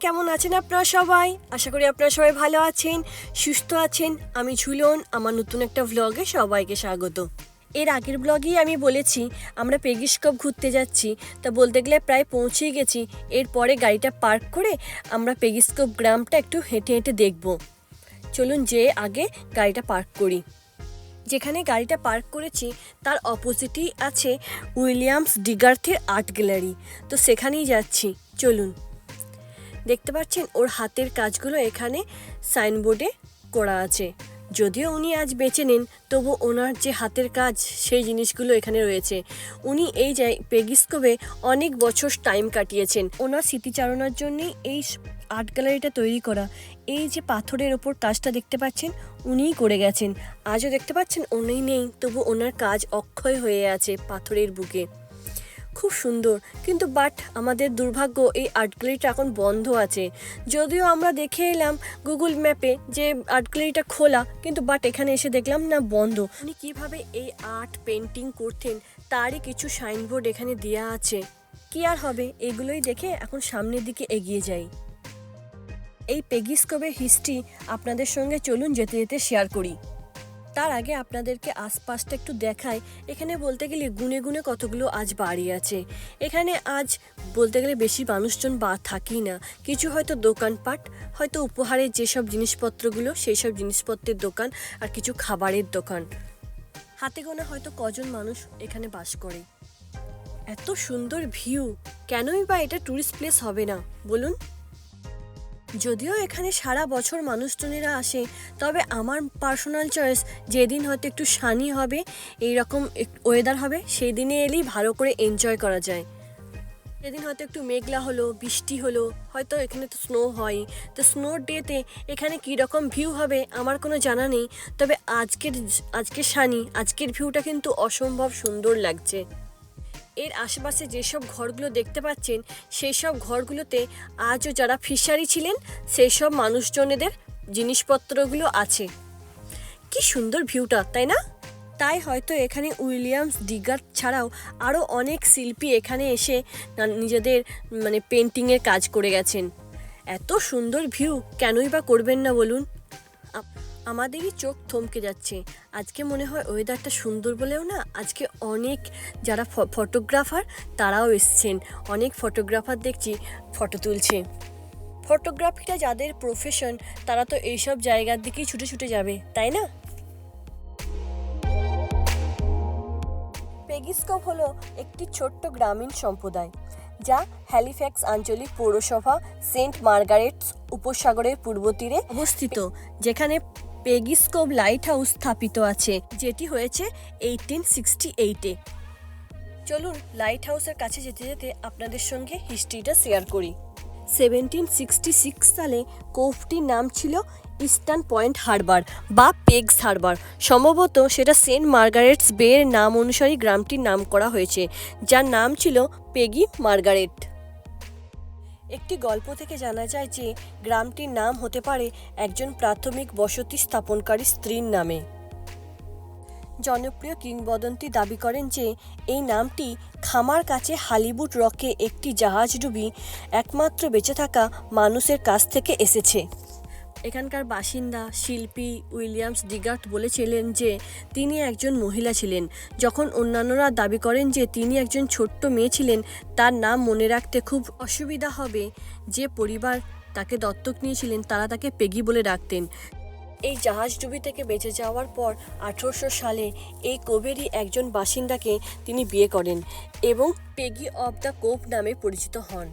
কেমন আছেন আপনারা সবাই? আশা করি আপনারা সবাই ভালো আছেন, সুস্থ আছেন। আমি ঝুলন, আমার নতুন একটা ভ্লগে সবাইকে স্বাগত। এর আগের ব্লগেই আমি বলেছি, আমরা পেগিস্কপ ঘুরতে যাচ্ছি। তা বলতে গেলে প্রায় পৌঁছেই গেছি। এরপরে গাড়িটা পার্ক করে আমরা পেগিস্কোপ গ্রামটা একটু হেঁটে হেঁটে দেখব। চলুন যে আগে গাড়িটা পার্ক করি। যেখানে গাড়িটা পার্ক করেছি, তার অপোজিটেই আছে উইলিয়ামস ডিগার্থের আর্ট গ্যালারি তো সেখানেই যাচ্ছি। চলুন। দেখতে পাচ্ছেন, ওর হাতের কাজগুলো এখানে সাইনবোর্ডে করা আছে। যদিও উনি আজ বেঁচে নেন, তবু ওনার যে হাতের কাজ, সেই জিনিসগুলো এখানে রয়েছে। উনি এই জায় পেগিস্কোপে অনেক বছর টাইম কাটিয়েছেন। ওনার স্মৃতিচারণার জন্যই এই আর্ট গ্যালারিটা তৈরি করা। এই যে পাথরের ওপর কাজটা দেখতে পাচ্ছেন, উনিই করে গেছেন। আজও দেখতে পাচ্ছেন, উনি নেই, তবু ওনার কাজ অক্ষয় হয়ে আছে পাথরের বুকে। খুব সুন্দর। কিন্তু বাট আমাদের দুর্ভাগ্য এই আর্ট গ্যালারিটা এখন বন্ধ আছে। যদিও আমরা দেখে এলাম গুগল ম্যাপে যে আর্ট গ্যালারিটা খোলা, কিন্তু বাট এখানে এসে দেখলাম না বন্ধ। উনি কীভাবে এই আর্ট পেন্টিং করতেন, তারই কিছু সাইনবোর্ড এখানে দেওয়া আছে। কি আর হবে? এগুলোই দেখে এখন সামনের দিকে এগিয়ে যাই। এই পেগিস্কোপের হিস্ট্রি আপনাদের সঙ্গে চলুন যেতে যেতে শেয়ার করি। তার আগে আপনাদেরকে আশপাশটা একটু দেখায় এখানে বলতে গেলে গুনে গুনে কতগুলো আজ বাড়ি আছে। এখানে আজ বলতে গেলে বেশি মানুষজন বা থাকি না। কিছু হয়তো দোকানপাট, হয়তো উপহারের যেসব জিনিসপত্রগুলো সেই সব জিনিসপত্রের দোকান আর কিছু খাবারের দোকান। হাতে গোনা হয়তো কজন মানুষ এখানে বাস করে। এত সুন্দর ভিউ। কেনই বা এটা ট্যুরিস্ট প্লেস হবে না? বলুন। যদিও এখানে সারা বছর মানুষজনেরা আসে, তবে আমার পার্সোনাল চয়েস যেদিন হয়তো একটু সানি হবে এই রকম ওয়েদার হবে সেই দিনে এলেই ভালো করে এনজয় করা যায়। সেদিন হয়তো একটু মেঘলা হলো, বৃষ্টি হলো, হয়তো এখানে তো স্নো হয়, তো স্নোর ডেতে এখানে কী রকম ভিউ হবে আমার কোনো জানা নেই, তবে আজকের আজকের সানি আজকের ভিউটা কিন্তু অসম্ভব সুন্দর লাগছে। এর আশেপাশে যেসব ঘরগুলো দেখতে পাচ্ছেন সেই সব ঘরগুলোতে আজও যারা ফিশারি ছিলেন সেই সব মানুষজনেদের জিনিসপত্রগুলো আছে। কি সুন্দর ভিউটা, তাই না? তাই হয়তো এখানে উইলিয়ামস ডিগার ছাড়াও আরও অনেক শিল্পী এখানে এসে নিজেদের মানে পেন্টিংয়ের কাজ করে গেছেন। এত সুন্দর ভিউ, কেনই বা করবেন না বলুন? আমাদেরই চোখ থমকে যাচ্ছে। আজকে মনে হয় ওয়েদারটা সুন্দর বলেও না, আজকে অনেক যারা ফটোগ্রাফার তারাও এসছেন। অনেক ফটোগ্রাফার দেখছি ফটো তুলছে। ফটোগ্রাফিটা যাদের প্রফেশন তারা তো এইসব জায়গার দিকেই ছুটে ছুটে যাবে, তাই না? পেগিস্কোপ হলো একটি ছোট্ট গ্রামীণ সম্প্রদায়, যা হ্যালিফ্যাক্স আঞ্চলিক পৌরসভা সেন্ট মার্গারেটস উপসাগরের পূর্ব তীরে অবস্থিত, যেখানে পেগিস্কোপ লাইট হাউস স্থাপিত আছে, যেটি হয়েছে এইটিন সিক্সটি এইটে চলুন লাইট হাউসের কাছে যেতে যেতে আপনাদের সঙ্গে হিস্ট্রিটা শেয়ার করি। সেভেন্টিন সিক্সটি সিক্স সালে কোফটির নাম ছিল ইস্টার্ন পয়েন্ট হারবার, বা পেগস হারবার। সম্ভবত সেটা সেন্ট মার্গারেটস বের নাম অনুসারে গ্রামটির নাম করা হয়েছে, যার নাম ছিল পেগি মার্গারেট। একটি গল্প থেকে জানা যায় যে গ্রামটির নাম হতে পারে একজন প্রাথমিক বসতি স্থাপনকারী স্ত্রীর নামে। জনপ্রিয় কিংবদন্তি দাবি করেন যে এই নামটি খামার কাছে হালিবুট রকে একটি জাহাজডুবি একমাত্র বেঁচে থাকা মানুষের কাছ থেকে এসেছে। এখানকার বাসিন্দা শিল্পী উইলিয়ামস ডিগার্ট বলেছিলেন যে তিনি একজন মহিলা ছিলেন। যখন অন্যান্যরা দাবি করেন যে তিনি একজন ছোট্ট মেয়ে ছিলেন, তার নাম মনে রাখতে খুব অসুবিধা হবে। যে পরিবার তাকে দত্তক নিয়েছিলেন, তারা তাকে পেগি বলে ডাকতেন। এই জাহাজডুবি থেকে বেঁচে যাওয়ার পর আঠেরোশো সালে এই কোভেরই একজন বাসিন্দাকে তিনি বিয়ে করেন এবং পেগি অব দ্য কোভ নামে পরিচিত হন।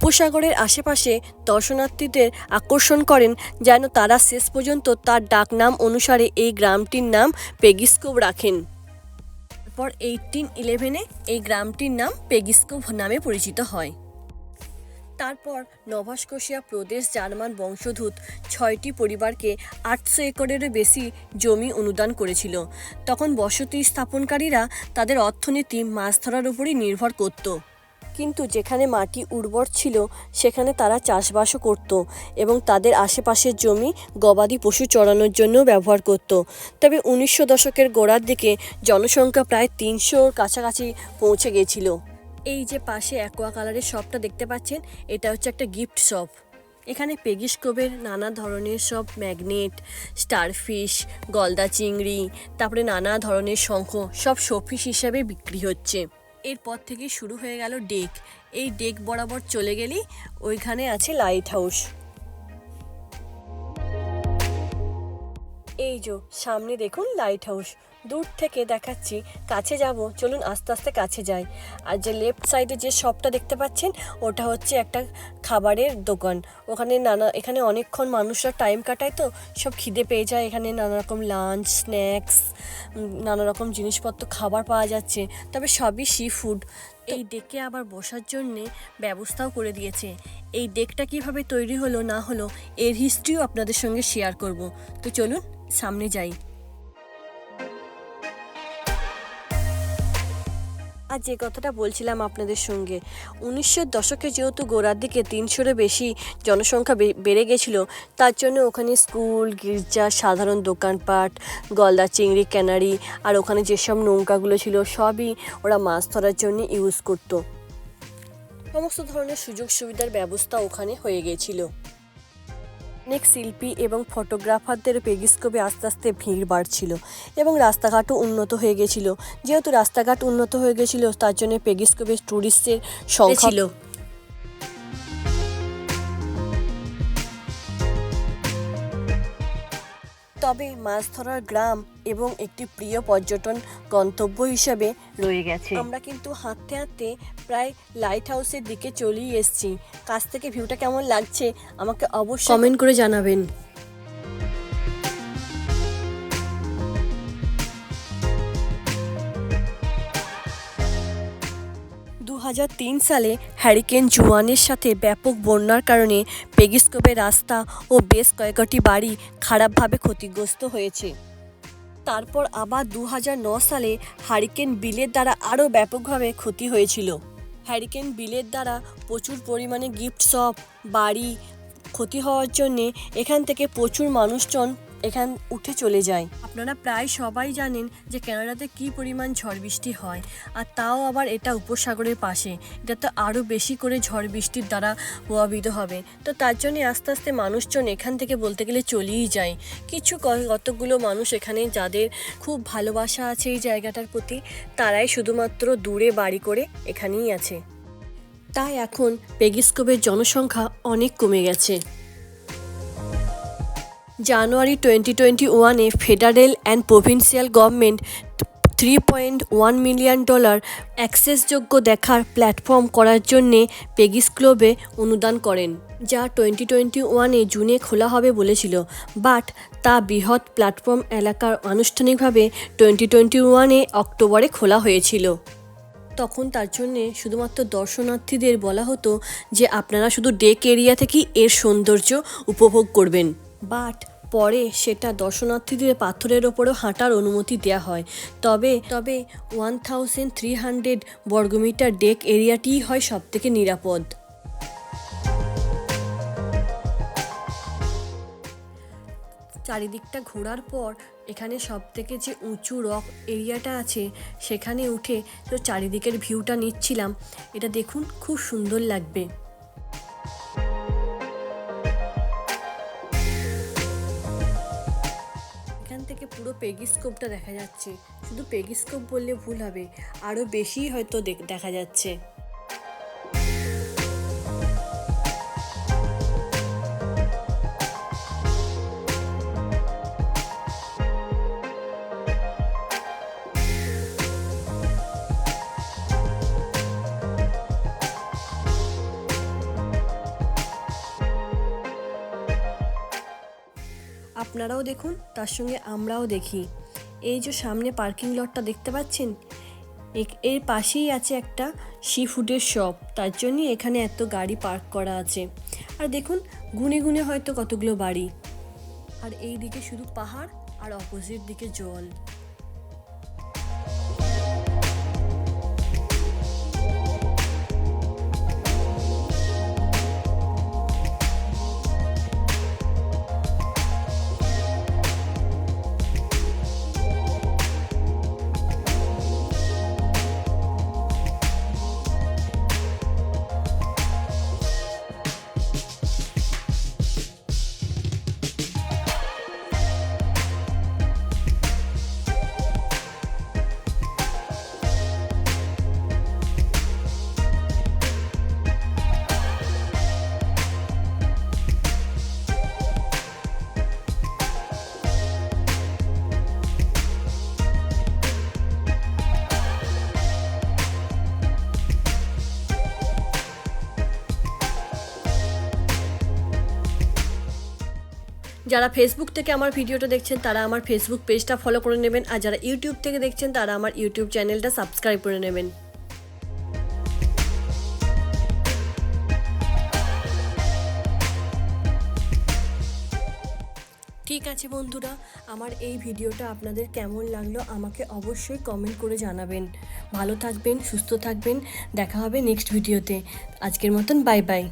উপসাগরের আশেপাশে দর্শনার্থীদের আকর্ষণ করেন যেন তারা শেষ পর্যন্ত তার ডাকনাম অনুসারে এই গ্রামটির নাম পেগিস্কোভ রাখেন। তারপর এইটিন ইলেভেনে এই গ্রামটির নাম পেগিস্কোভ নামে পরিচিত হয়। তারপর নভাস্কোশিয়া প্রদেশ জার্মান বংশোদ্ভূত ছয়টি পরিবারকে আটশো একরেরও বেশি জমি অনুদান করেছিল। তখন বসতি স্থাপনকারীরা তাদের অর্থনীতি মাছ ধরার উপরই নির্ভর করত। কিন্তু যেখানে মাটি উর্বর ছিল, সেখানে তারা চাষবাসও করত এবং তাদের আশেপাশের জমি গবাদি পশু চড়ানোর জন্য ব্যবহার করত। তবে উনিশশো দশকের গোড়ার দিকে জনসংখ্যা প্রায় তিনশোর কাছাকাছি পৌঁছে গিয়েছিল এই যে পাশে অ্যাকোয়া কালারের শপটা দেখতে পাচ্ছেন, এটা হচ্ছে একটা গিফট শপ। এখানে পেগিস্কোপের নানা ধরনের সব ম্যাগনেট, স্টারফিশ, গলদা চিংড়ি, তারপরে নানা ধরনের শঙ্খ সব শোপিস হিসাবে বিক্রি হচ্ছে। এরপর থেকে শুরু হয়ে গেল ডেক। এই ডেক বরাবর চলে গেলেই ওইখানে আছে লাইট হাউস। এই যে, সামনে দেখুন লাইট হাউস দূর থেকে দেখাচ্ছি, কাছে যাব, চলুন আস্তে আস্তে কাছে যাই। আর যে লেফট সাইডে যে শপটা দেখতে পাচ্ছেন, ওটা হচ্ছে একটা খাবারের দোকান। ওখানে নানা, এখানে অনেকক্ষণ মানুষরা টাইম কাটায় তো, সব খিদে পেয়ে যায়। এখানে নানা রকম লাঞ্চ স্ন্যাক্স নানা রকম জিনিসপত্র, খাবার পাওয়া যাচ্ছে। তবে সবই সি ফুড এই ডেকে আবার বসার জন্যে ব্যবস্থাও করে দিয়েছে। এই ডেকটা কীভাবে তৈরি হলো, না হলো, এর হিস্ট্রিও আপনাদের সঙ্গে শেয়ার করব। তো চলুন। সামনে যাই। আর যে কথাটা বলছিলাম আপনাদের সঙ্গে উনিশশোর দশকে যেহেতু গোড়ার দিকে তিনশোরও বেশি জনসংখ্যা বেড়ে গেছিল, তার জন্য ওখানে স্কুল, গির্জা, সাধারণ দোকানপাট, গলদা, চিংড়ি, ক্যানারি আর ওখানে যেসব নৌকাগুলো ছিল, সবই ওরা মাছ ধরার জন্য ইউজ করতো। সমস্ত ধরনের সুযোগ সুবিধার ব্যবস্থা ওখানে হয়ে গেছিল। অনেক শিল্পী এবং ফটোগ্রাফারদের পেগিস্কোপে আস্তে আস্তে ভিড় বাড়ছিল এবং রাস্তাঘাটও উন্নত হয়ে গেছিল। যেহেতু রাস্তাঘাট উন্নত হয়ে গেছিল, তার জন্য পেগিস্কোপে ট্যুরিস্টের সংখ্যা ছিল তবে মাছ ধরার গ্রাম এবং একটি প্রিয় পর্যটন গন্তব্য হিসাবে রয়ে গেছে। আমরা কিন্তু হাঁটতে হাঁটতে প্রায় লাইট হাউসের দিকে চলেই এসেছি। কাছ থেকে ভিউটা কেমন লাগছে আমাকে অবশ্যই কমেন্ট করে জানাবেন। সালে হ্যারিকেন জুয়ানের সাথে ব্যাপক বন্যার কারণে পেগিস্কোপের রাস্তা ও বেশ কয়েকটি বাড়ি খারাপভাবে ক্ষতিগ্রস্ত হয়েছে। তারপর আবার দু সালে হ্যারিকেন বিলের দ্বারা আরও ব্যাপকভাবে ক্ষতি হয়েছিল। হ্যারিকেন বিলের দ্বারা প্রচুর পরিমাণে গিফট শপ, বাড়ি ক্ষতি হওয়ার জন্যে এখান থেকে প্রচুর মানুষজন এখান উঠে চলে যায়। আপনারা প্রায় সবাই জানেন যে কানাডাতে কী পরিমাণ ঝড় বৃষ্টি হয়, আর তাও আবার এটা উপসাগরের পাশে। এটা তো আরও বেশি করে ঝড় বৃষ্টির দ্বারা প্রভাবিত হবে। তো তার জন্য আস্তে আস্তে মানুষজন এখান থেকে বলতে গেলে চলেই যায়। কিছু কতগুলো মানুষ এখানে যাদের খুব ভালোবাসা আছে এই জায়গাটার প্রতি, তারাই শুধুমাত্র দূরে বাড়ি করে এখানেই আছে। তাই এখন পেগিস্কোপের জনসংখ্যা অনেক কমে গেছে। জানুয়ারি টোয়েন্টি টোয়েন্টি ওয়ানে federal and provincial government three point one million dollar অ্যাক্সেসযোগ্য দেখার প্ল্যাটফর্ম করার জন্যে পেগিস ক্লোবে অনুদান করেন, যা টোয়েন্টি টোয়েন্টি ওয়ানে জুনে খোলা হবে বলেছিল। বাট তা বৃহৎ প্ল্যাটফর্ম এলাকার আনুষ্ঠানিকভাবে টোয়েন্টি টোয়েন্টি ওয়ানে অক্টোবরে খোলা হয়েছিল। তখন তার জন্যে শুধুমাত্র দর্শনার্থীদের বলা হতো যে আপনারা শুধু ডেক এরিয়া থেকেই এর সৌন্দর্য উপভোগ করবেন। বাট পরে সেটা দর্শনার্থীদের পাথরের ওপরও হাঁটার অনুমতি দেওয়া হয়। তবে তবে ওয়ান থাউজেন্ড থ্রি হান্ড্রেড বর্গমিটার ডেক এরিয়াটিই হয় সবথেকে নিরাপদ। চারিদিকটা ঘোরার পর এখানে সব থেকে যে উঁচু রক এরিয়াটা আছে, সেখানে উঠে তো চারিদিকের ভিউটা নিচ্ছিলাম। এটা দেখুন, খুব সুন্দর লাগবে। পুরো পেগিস্কোপটা দেখা যাচ্ছে। শুধু পেগিস্কোপ বললে ভুল হবে। আরও বেশি হয়তো দেখা যাচ্ছে। আপনারাও দেখুন, তার সঙ্গে আমরাও দেখি। এই যে সামনে পার্কিং লটটা দেখতে পাচ্ছেন এর পাশেই আছে একটা সি ফুডের শপ তার জন্যই এখানে এত গাড়ি পার্ক করা আছে। আর দেখুন, গুনে গুনে হয়তো কতগুলো বাড়ি। আর এই দিকে শুধু পাহাড় আর অপোজিট দিকে জল। যারা ফেসবুক থেকে আমার ভিডিওটা দেখছেন, তারা আমার ফেসবুক পেজটা ফলো করে নেবেন। আর যারা ইউটিউব থেকে দেখছেন, তারা আমার ইউটিউব চ্যানেলটা সাবস্ক্রাইব করে নেবেন। ঠিক আছে বন্ধুরা, আমার এই ভিডিওটা আপনাদের কেমন লাগল আমাকে অবশ্যই কমেন্ট করে জানাবেন। ভালো থাকবেন, সুস্থ থাকবেন, দেখা হবে নেক্সট ভিডিওতে আজকের মতন বাই বাই